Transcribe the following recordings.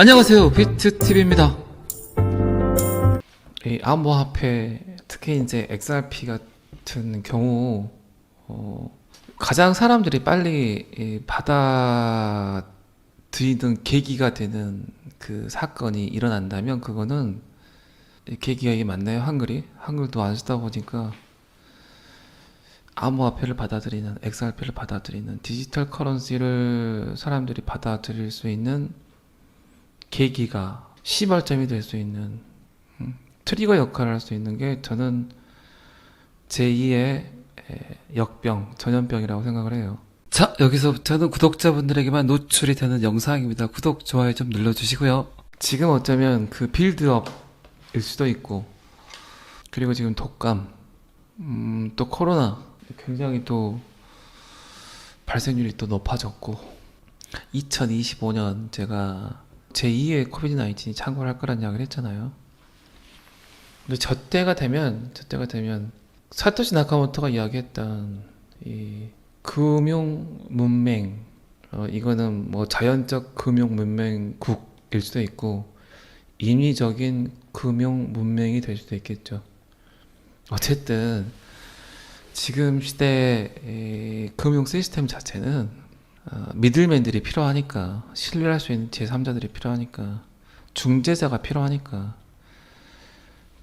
안녕하세요. 비트TV입니다. 이 암호화폐 특히 이제 XRP 같은 경우 어, 가장 사람들이 빨리 이 받아들이는 계기가 되는 그 사건이 일어난다면 그거는 이 계기가 이게 맞나요? 한글이? 한글도 안 쓰다 보니까 암호화폐를 받아들이는 XRP를 받아들이는 디지털 커런시를 사람들이 받아들일 수 있는 계기가 시발점이 될 수 있는 음, 트리거 역할을 할 수 있는 게 저는 제2의 역병, 전염병이라고 생각을 해요. 자, 여기서부터는 구독자분들에게만 노출이 되는 영상입니다. 구독, 좋아요 좀 눌러주시고요. 지금 어쩌면 그 빌드업일 수도 있고, 그리고 지금 독감, 음, 또 코로나, 굉장히 또 발생률이 또 높아졌고, 2025년 제가 제2의 코비드 19이 창궐할 거란 이야기를 했잖아요. 근데 저 때가 되면 저 때가 되면 사토시 나카모토가 이야기했던 이 금융 문맹 어, 이거는 뭐 자연적 금융 문맹국일 수도 있고 인위적인 금융 문맹이 될 수도 있겠죠. 어쨌든 지금 시대의 이 금융 시스템 자체는 어, 미들맨들이 필요하니까 신뢰할 수 있는 제3자들이 필요하니까 중재자가 필요하니까.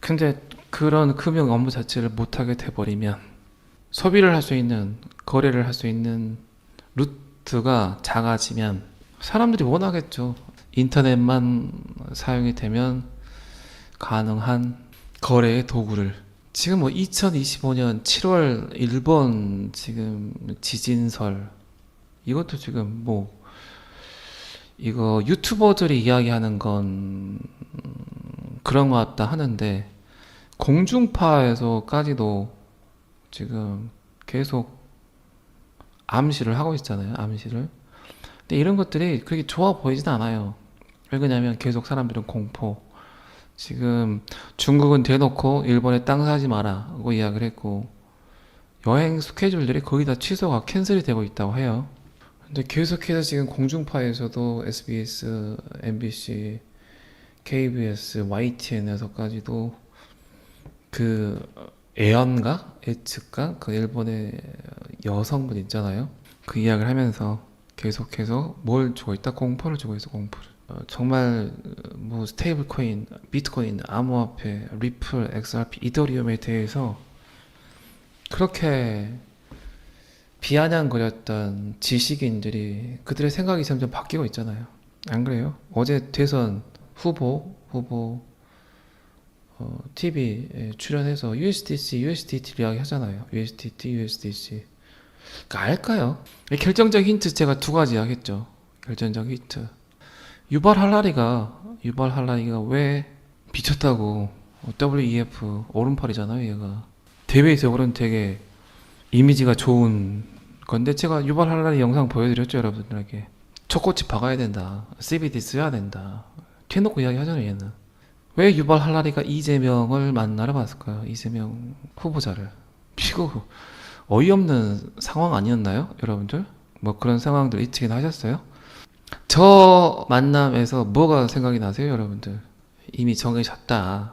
근데 그런 금융 업무 자체를 못하게 돼버리면 소비를 할 수 있는 거래를 할 수 있는 루트가 작아지면 사람들이 원하겠죠. 인터넷만 사용이 되면 가능한 거래의 도구를. 지금 뭐 2025년 7월 일본 지금 지진설 이것도 지금 뭐 이거 유튜버들이 이야기하는 건 그런 것 같다 하는데 공중파에서까지도 지금 계속 암시를 하고 있잖아요. 암시를. 근데 이런 것들이 그렇게 좋아 보이진 않아요. 왜 그러냐면 계속 사람들은 공포. 지금 중국은 대놓고 일본에 땅 사지 마라고 이야기를 했고 여행 스케줄들이 거의 다 취소가 캔슬이 되고 있다고 해요. 근데 계속해서 지금 공중파에서도 SBS, MBC, KBS, YTN에서까지도 그 애언가, 에츠가 그 일본의 여성분 있잖아요. 그 이야기를 하면서 계속해서 뭘 주고 있다? 공포를 주고 있어, 공포를. 어, 정말 뭐 스테이블 코인, 비트코인, 암호화폐, 리플, XRP, 이더리움에 대해서 그렇게 비아냥거렸던 지식인들이 그들의 생각이 점점 바뀌고 있잖아요. 안 그래요? 어제 대선 후보 후보 어, TV에 출연해서 USDC, USDT 이야기 하잖아요. USDT, USDC. 그러니까 알까요? 이 결정적 힌트 제가 두 가지 이야기했죠. 결정적 힌트. 유발 할라리가 유발 할라리가 왜 미쳤다고 어, WEF 오른팔이잖아요, 얘가. 대외적으로는 되게 이미지가 좋은 건데 제가 유발 할라리 영상 보여드렸죠, 여러분들에게. 초코칩 박아야 된다. CBD 써야 된다. 대놓고 이야기 하잖아요, 얘는. 왜 유발 할라리가 이재명을 만나러 갔을까요? 이재명 후보자를. 이거 어이없는 상황 아니었나요? 여러분들? 뭐 그런 상황들 있긴 하셨어요? 저 만남에서 뭐가 생각이 나세요, 여러분들? 이미 정해졌다.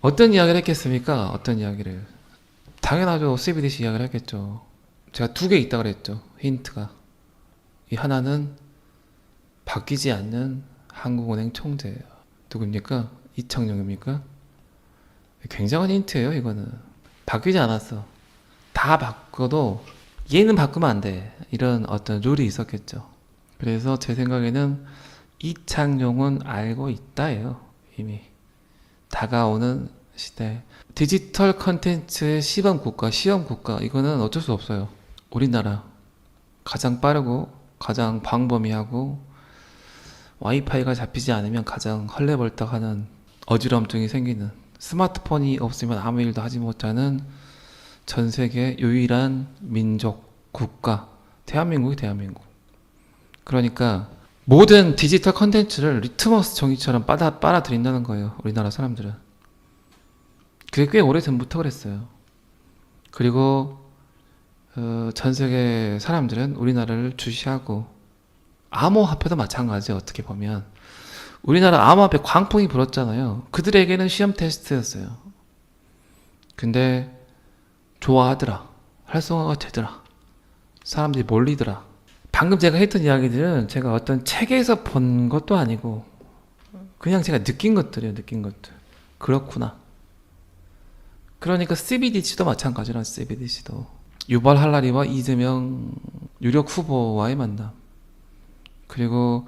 어떤 이야기를 했겠습니까? 어떤 이야기를? 당연하죠. CBDC 이야기를 했겠죠. 제가 두 개 있다 그랬죠. 힌트가. 이 하나는 바뀌지 않는 한국은행 총재예요. 누굽니까? 이창용입니까? 굉장한 힌트예요, 이거는. 바뀌지 않았어. 다 바꿔도 얘는 바꾸면 안 돼. 이런 어떤 룰이 있었겠죠. 그래서 제 생각에는 이창용은 알고 있다예요, 이미. 다가오는 시대. 디지털 컨텐츠의 시범 국가, 시험 국가, 이거는 어쩔 수 없어요. 우리나라. 가장 빠르고, 가장 광범위하고, 와이파이가 잡히지 않으면 가장 헐레벌떡하는 어지럼증이 생기는 스마트폰이 없으면 아무 일도 하지 못하는 전 세계 유일한 민족 국가 대한민국이 대한민국 그러니까 모든 디지털 컨텐츠를 리트머스 종이처럼 빨아 빨아들인다는 거예요 우리나라 사람들은 그게 꽤 오래전부터 그랬어요 그리고 어, 전 세계 사람들은 우리나라를 주시하고 암호화폐도 마찬가지 어떻게 보면 우리나라 암호화폐 광풍이 불었잖아요. 그들에게는 시험 테스트였어요. 근데 좋아하더라. 활성화가 되더라. 사람들이 몰리더라. 방금 제가 했던 이야기들은 제가 어떤 책에서 본 것도 아니고 그냥 제가 느낀 것들이에요. 느낀 것들. 그렇구나. 그러니까 CBDC도 마찬가지라 CBDC도 유발 할라리와 이재명 유력 후보와의 만남. 그리고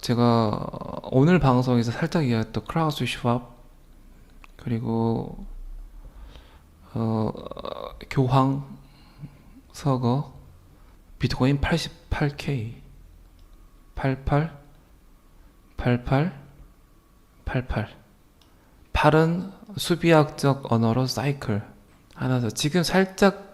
제가 오늘 방송에서 살짝 이야기했던 크라우스 슈왑 그리고 어, 교황 서거 비트코인 88K 88 88 88 8은 수비학적 언어로 사이클. 하나 더 지금 살짝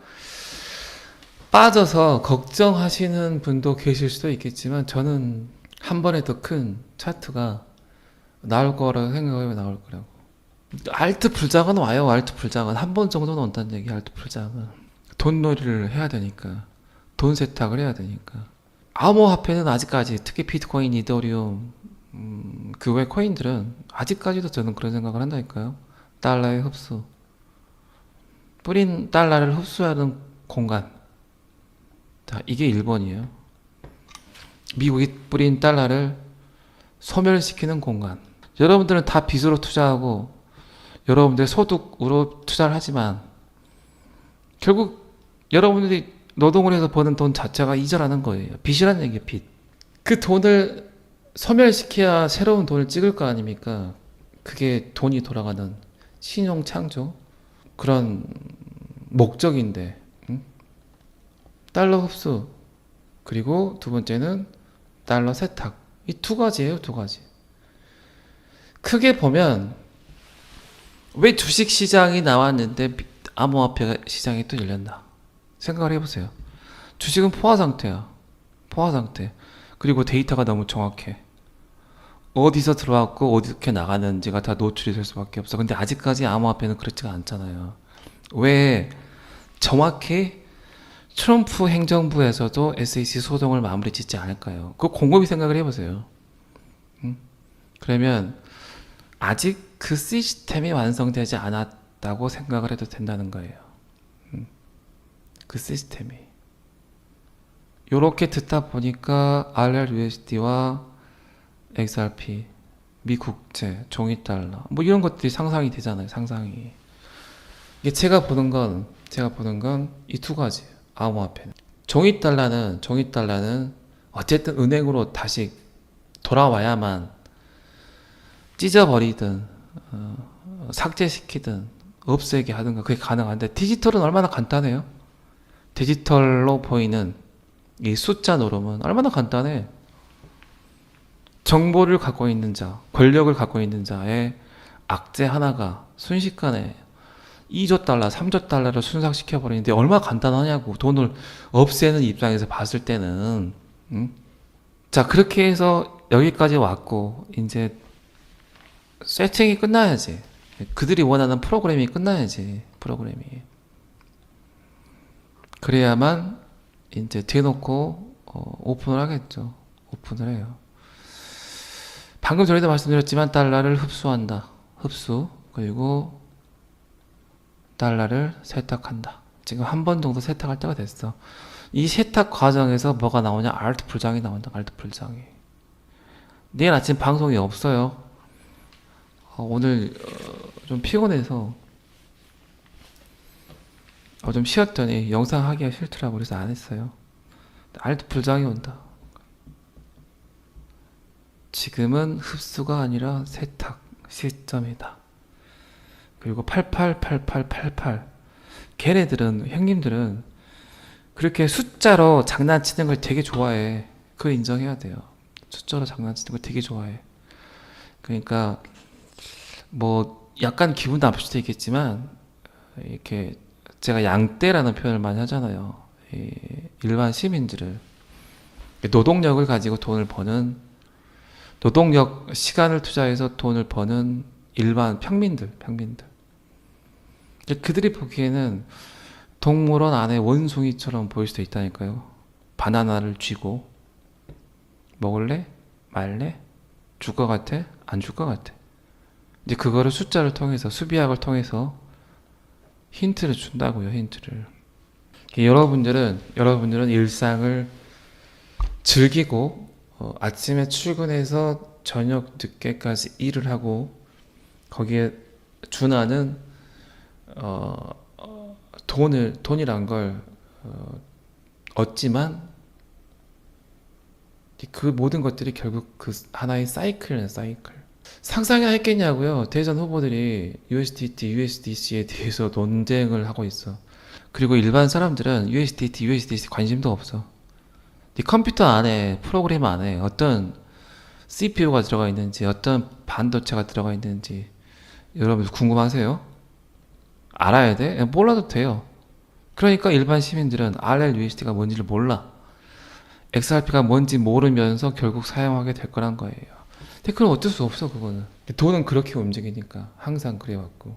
빠져서 걱정하시는 분도 계실 수도 있겠지만 저는 한 번에 더 큰 차트가 나올 거라고 생각하면 나올 거라고. 알트 불장은 와요. 알트 불장은. 한 번 정도는 온다는 얘기 알트 불장은. 돈놀이를 해야 되니까. 돈 세탁을 해야 되니까. 암호화폐는 아직까지 특히 비트코인 이더리움 음, 그 외 코인들은 아직까지도 저는 그런 생각을 한다니까요. 달러의 흡수. 뿌린 달러를 흡수하는 공간 자 이게 1번이에요 미국이 뿌린 달러를 소멸시키는 공간 여러분들은 다 빚으로 투자하고 여러분들 소득으로 투자를 하지만 결국 여러분들이 노동을 해서 버는 돈 자체가 이자라는 거예요. 빚이라는 얘기예요, 빚. 그 돈을 소멸시켜야 새로운 돈을 찍을 거 아닙니까? 그게 돈이 돌아가는 신용 창조 그런 목적인데 응? 달러 흡수 그리고 두 번째는 달러 세탁 이 두 가지예요, 두 가지. 크게 보면 왜 주식 시장이 나왔는데 비- 암호화폐 시장이 또 열렸나? 생각을 해보세요. 주식은 포화 상태야. 포화 상태. 그리고 데이터가 너무 정확해. 어디서 들어왔고 어떻게 나가는지가 다 노출이 될 수밖에 없어. 근데 아직까지 암호화폐는 그렇지가 않잖아요. 왜 정확히 트럼프 행정부에서도 SEC 소송을 마무리 짓지 않을까요? 그 곰곰이 생각을 해보세요. 음? 그러면 아직 그 시스템이 완성되지 않았다고 생각을 해도 된다는 거예요. 음. 그 시스템이. 요렇게 듣다 보니까 RRUSD와 XRP, 미국제, 종이달러 뭐 이런 것들이 상상이 되잖아요. 상상이. 이게 제가 보는 건 제가 보는 건 이 두 가지 암호화폐. 종이달러는 종이달러는 어쨌든 은행으로 다시 돌아와야만 찢어버리든 어, 삭제시키든 없애게 하든가 그게 가능한데 디지털은 얼마나 간단해요. 디지털로 보이는 이 숫자 노름은 얼마나 간단해. 정보를 갖고 있는 자, 권력을 갖고 있는 자의 악재 하나가 순식간에 2조 달러, 3조 달러를 순삭시켜 버리는데 얼마나 간단하냐고. 돈을 없애는 입장에서 봤을 때는 음? 자 그렇게 해서 여기까지 왔고 이제 세팅이 끝나야지. 그들이 원하는 프로그램이 끝나야지 프로그램이. 그래야만 이제 대놓고 어, 오픈을 하겠죠. 오픈을 해요. 방금 전에도 말씀드렸지만 달러를 흡수한다. 흡수. 그리고 달러를 세탁한다. 지금 한 번 정도 세탁할 때가 됐어. 이 세탁 과정에서 뭐가 나오냐? 알트 풀장이 나온다. 알트 풀장이. 내일 아침 방송이 없어요. 어, 오늘 어, 좀 피곤해서 어, 좀 쉬었더니 영상 하기가 싫더라고 그래서 안 했어요. 알트 풀장이 온다. 지금은 흡수가 아니라 세탁 시점이다. 그리고 888888 걔네들은 형님들은 그렇게 숫자로 장난치는 걸 되게 좋아해. 그걸 인정해야 돼요. 숫자로 장난치는 걸 되게 좋아해. 그러니까 뭐 약간 기분 나쁠 수도 있겠지만 이렇게 제가 양떼라는 표현을 많이 하잖아요. 이 일반 시민들을 노동력을 가지고 돈을 버는 노동력 시간을 투자해서 돈을 버는 일반 평민들, 평민들. 그들이 보기에는 동물원 안에 원숭이처럼 보일 수도 있다니까요. 바나나를 쥐고 먹을래? 말래? 줄 것 같아? 안 줄 것 같아. 이제 그거를 숫자를 통해서 수비학을 통해서 힌트를 준다고요. 힌트를. 여러분들은 여러분들은 일상을 즐기고 어, 아침에 출근해서 저녁 늦게까지 일을 하고 거기에 준하는 어, 어, 돈을 돈이란 걸 어, 얻지만 그 모든 것들이 결국 그 하나의 사이클이에요, 사이클. 상상이나 했겠냐고요. 대선 후보들이 USDT, USDC에 대해서 논쟁을 하고 있어. 그리고 일반 사람들은 USDT, USDC 관심도 없어. 네 컴퓨터 안에 프로그램 안에 어떤 CPU가 들어가 있는지, 어떤 반도체가 들어가 있는지 여러분 궁금하세요? 알아야 돼? 몰라도 돼요. 그러니까 일반 시민들은 RLUSD가 뭔지를 몰라. XRP가 뭔지 모르면서 결국 사용하게 될 거란 거예요. 근데 그건 어쩔 수 없어, 그거는. 돈은 그렇게 움직이니까. 항상 그래왔고.